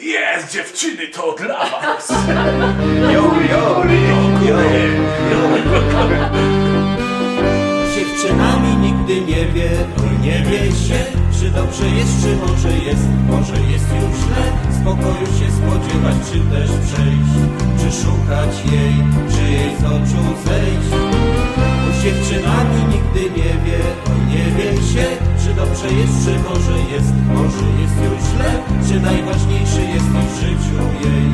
Jest dziewczyny, to dla was! Jo, jo, jo. Dziewczynami nigdy nie wie, nie wie się, czy dobrze jest, czy może jest, może jest już źle. Spokoju się spodziewać, czy też przejść, czy szukać jej, czy jej z oczu zejść. Z dziewczynami nigdy nie dobrze jest, czy może jest, może jest już źle, czy najważniejszy jesteś w życiu jej,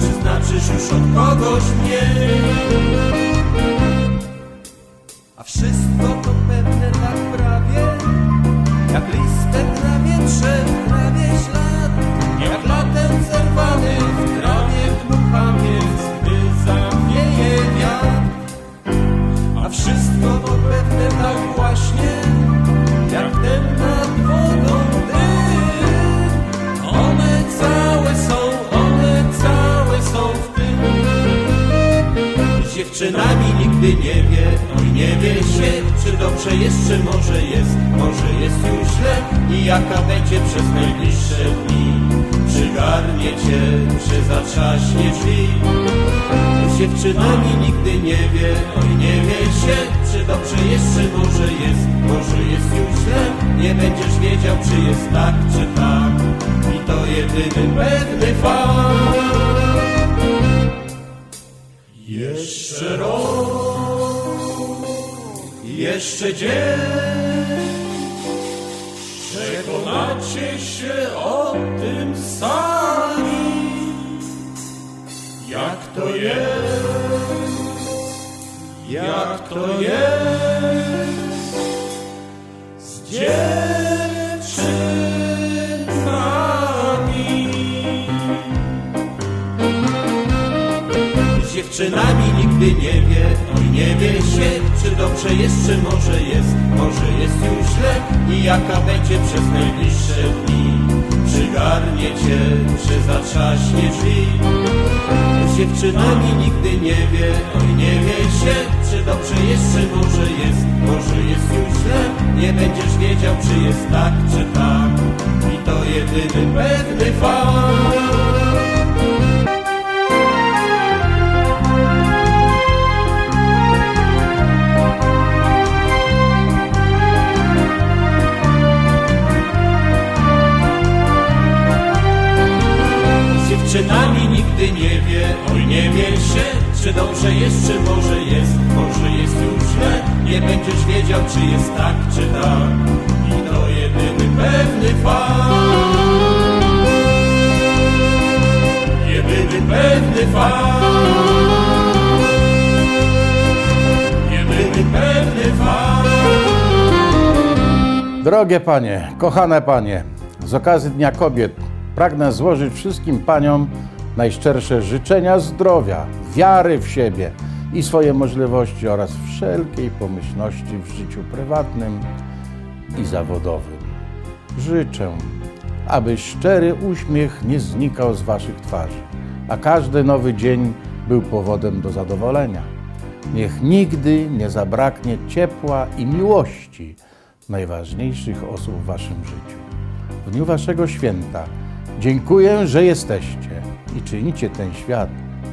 czy znaczysz już od kogoś mniej. A wszystko to pewne tak prawie Jak listek na wietrze w trawie ślad z dziewczynami nigdy nie wie, oj nie wie się, czy dobrze jest, czy może jest, może jest już źle i jaka będzie przez najbliższe dni. Przygarnie cię, czy zatrzaśnie drzwi. Dziewczynami nigdy nie wie, oj nie wie się, czy dobrze jest, czy może jest, może jest już źle. Nie będziesz wiedział, czy jest tak, czy tak i to jedyny pewny fakt. Jeszcze dzień, przekonacie się o tym sami, jak to jest, jak to jest? Z dziewczynami. Z dziewczynami nigdy nie wie, oj nie wie się, dobrze jest, czy może jest, może jest już źle i jaka będzie przez najbliższe dni. Przygarnie cię, czy zatrzaśnie drzwi. Z dziewczynami nigdy nie wie, oj nie wie się, czy dobrze jest, czy może jest, może jest już źle. Nie będziesz wiedział, czy jest tak, czy tak i to jedyny pewny fakt. Nigdy nie wie, oj nie wie się, czy dobrze jest, czy może jest, może jest już źle. Nie będziesz wiedział, czy jest tak, czy tak. I to jedyny pewny fakt. Jedyny pewny fakt. Jedyny pewny fakt. Drogie panie, kochane panie, z okazji Dnia Kobiet pragnę złożyć wszystkim paniom najszczersze życzenia zdrowia, wiary w siebie i swoje możliwości oraz wszelkiej pomyślności w życiu prywatnym i zawodowym. Życzę, aby szczery uśmiech nie znikał z waszych twarzy, a każdy nowy dzień był powodem do zadowolenia. Niech nigdy nie zabraknie ciepła i miłości najważniejszych osób w waszym życiu. W dniu waszego święta dziękuję, że jesteście i czynicie ten świat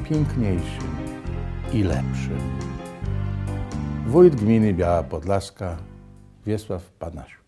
piękniejszym i lepszym. Wójt gminy Biała Podlaska Wiesław Panasiuk.